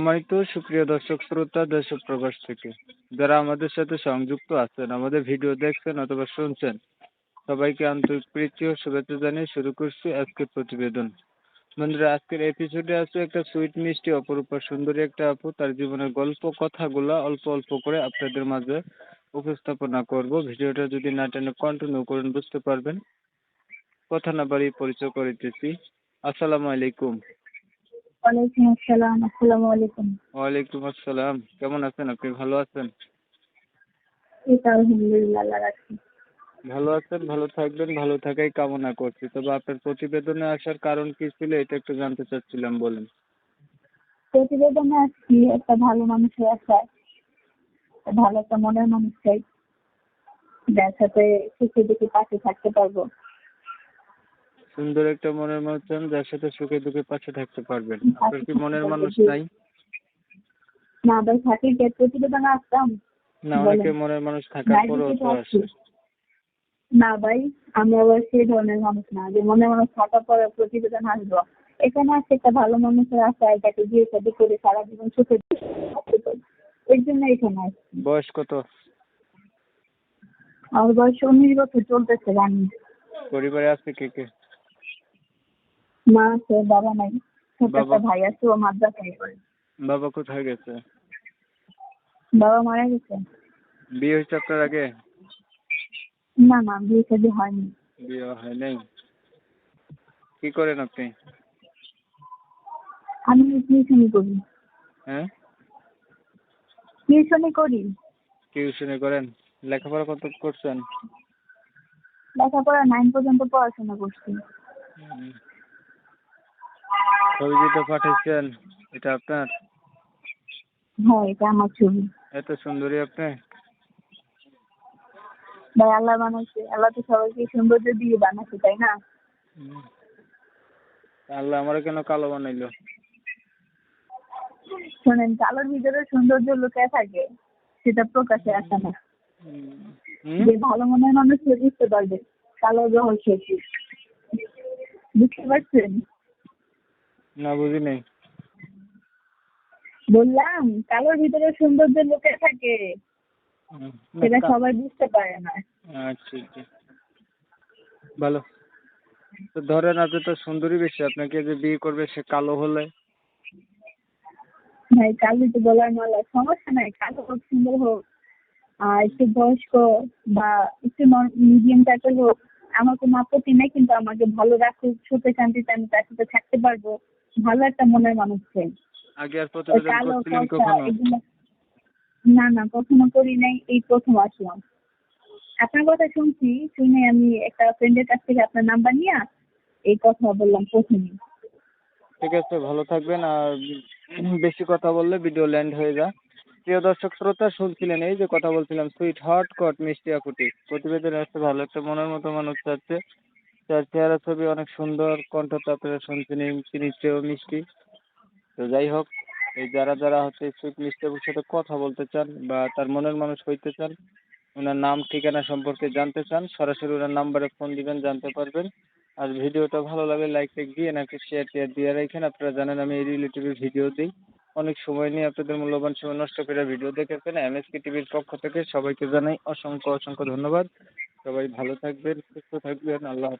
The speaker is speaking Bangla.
সম্মানিত সুপ্রিয় দর্শক, শ্রোতা দেশ ও প্রবাস থেকে যারা আমাদের সাথে সংযুক্ত আছেন, আমাদের ভিডিও দেখছেন অথবা শুনছেন, সবাইকে আন্তরিক প্রীতি ও শুভেচ্ছা জানিয়ে শুরু করছি আজকের প্রতিবেদন। বন্ধুরা, আজকের এপিসোডে আছে একটা সুইট মিষ্টি, অপরূপা সুন্দরী একটা আপু। তার জীবনের গল্প, কথাগুলো অল্প অল্প করে আপনাদের মাঝে উপস্থাপনা করব। ভিডিওটা যদি না টেনে কন্টিনিউ করেন, বুঝতে পারবেন। কথা না বাড়িয়ে পরিচয় করে দিচ্ছি আসসালামু আলাইকুম। ওয়ালাইকুম আসসালাম আসসালামু আলাইকুম। ওয়ালাইকুম আসসালাম কেমন আছেন? আপনি ভালো আছেন? এই তো আলহামদুলিল্লাহ আল্লাহ রাখছি ভালো আছেন ভালো থাকবেন ভালো থাকাই কামনা করছি। তবে আপনার প্রতিবেদনে আসার কারণ কি ছিল এটা একটু জানতে চাচ্ছিলাম বলেন। প্রতিবেদনে আসছি একটা ভালো মানুষের আশায় ভালো একটা মনের মানুষ চাই যার সাথে সুখে দুঃখে পাশে থাকতে পারব। সুন্দর একটা মনের মানুষ চান যার সাথে সুখে দুঃখে পাশে থাকতে পারবেন। আপনার কি মনের মানুষ নাই? না ভাই থাকি যে প্রতিবেদনে আসতাম। না অনেকে মনের মানুষ থাকার পরেও তো আসে। না ভাই আমি আবার সেই ধরনের মানুষ না যে মনে মানুষ থাকার পরে প্রতিবেদন আসব এখানে আসছে একটা ভালো মানুষের আশায় তাকে বিয়ে শাদী করে সারা জীবন সুখে এর জন্য এখানে আসছি বয়স কত? আমার বয়স উনিশ বছর চলতেছে জানি। পরিবারে আছে কে কে? মা আছে বাবা নাই। ছোট একটা ভাই আছে ও মাদ্রাসায় পড়ে। বাবা কোথায় গেছে? বাবা মারা গেছে। বিয়ে হয়েছে আপনার আগে? না না বিয়ে শাদী হয়নি। বিয়ে হয় নাই? কি করেন আপনি? আমি টিউশনি করি। হ্যাঁ? টিউশনি করি। টিউশনি করেন? লেখাপড়া কত করছেন? লেখাপড়া নাইন পর্যন্ত পড়াশোনা করছি। ছবি যেটা পাঠাইছেন এটা আপনার? হ্যাঁ এটা আমার ছবি। এত সুন্দরী আপনি। ভাই আল্লাহ বানাইছে। আল্লাহ তো সবাইকে সৌন্দর্য দিয়ে বানাচ্ছে তাই না। আল্লাহ আমারে কেন কালো বানাইলো? শোনেন কালোর ভিতরে সৌন্দর্য লুকায় থাকে সেটা প্রকাশে আসে না? যে ভালো মনের মানুষ বুঝতে পারবে কালো রহস্য বুঝতে পারছেন? না বুঝি নাই। বললাম কালোর ভিতরে সৌন্দর্য লুকায় থাকে। সেটা সবাই বুঝতে পারে না। আচ্ছা আচ্ছা। ভালো। তো ধরেন আপনি তো সুন্দরী বেশি আপনাকে যে বিয়ে করবে সে কালো হলে? ভাই কালো তো বলার মালা সমস্যা নাই কালো হোক সুন্দর হোক। আর একটু বয়স্ক বা একটু মিডিয়াম টাইপের হোক আমার কোনো আপত্তি নেই কিন্তু আমাকে ভালো রাখুক সুখে শান্তিতে আমি তার সাথে থাকতে পারব। ভালো একটা মনের মানুষ চাই আগে আর প্রতিবেদন করছিলেন কখনো? না না কখনো করি নাই এই প্রথম আসলাম। আপনার কথা শুনছি শুনে আমি একটা ফ্রেন্ডের কাছ থেকে আপনার নাম্বার নিয়ে এই কথা বললাম প্রথমে। ঠিক আছে ভালো থাকবেন আর বেশি কথা বললে ভিডিও ল্যান্ড হয়ে যায় প্রিয় দর্শক শ্রোতা শুনছিলেন এই যে কথা বলছিলাম সুইট হট কট মিষ্টি আকুটি প্রতিবেদনে আসছে ভালো একটা মনের মতো মানুষ চাচ্ছে তার চেহারা ছবি অনেক সুন্দর কণ্ঠটা আপনারা শুনছেন চিনির চেয়েও মিষ্টি। তো যাই হোক, এই যারা যারা হচ্ছে সুইট মিষ্টি আপুর সাথে কথা বলতে চান বা তার মনের মানুষ হইতে চান, ওনার নাম, ঠিকানা সম্পর্কে জানতে চান, সরাসরি ওনার নাম্বারে ফোন দিবেন, জানতে পারবেন। আর ভিডিওটা ভালো লাগলে লাইক টাইক দিয়ে নাকি শেয়ার টেয়ার দিয়ে রাখেন। আপনারা জানেন আমি এই রিলেটিভের ভিডিও দিই। অনেক সময় নিয়ে আপনাদের মূল্যবান সময় নষ্ট করে ভিডিও দেখেছেন এমএসকে টিভির পক্ষ থেকে সবাইকে জানাই অসংখ্য অসংখ্য ধন্যবাদ। সবাই ভালো থাকবেন, সুস্থ থাকবেন। আল্লাহ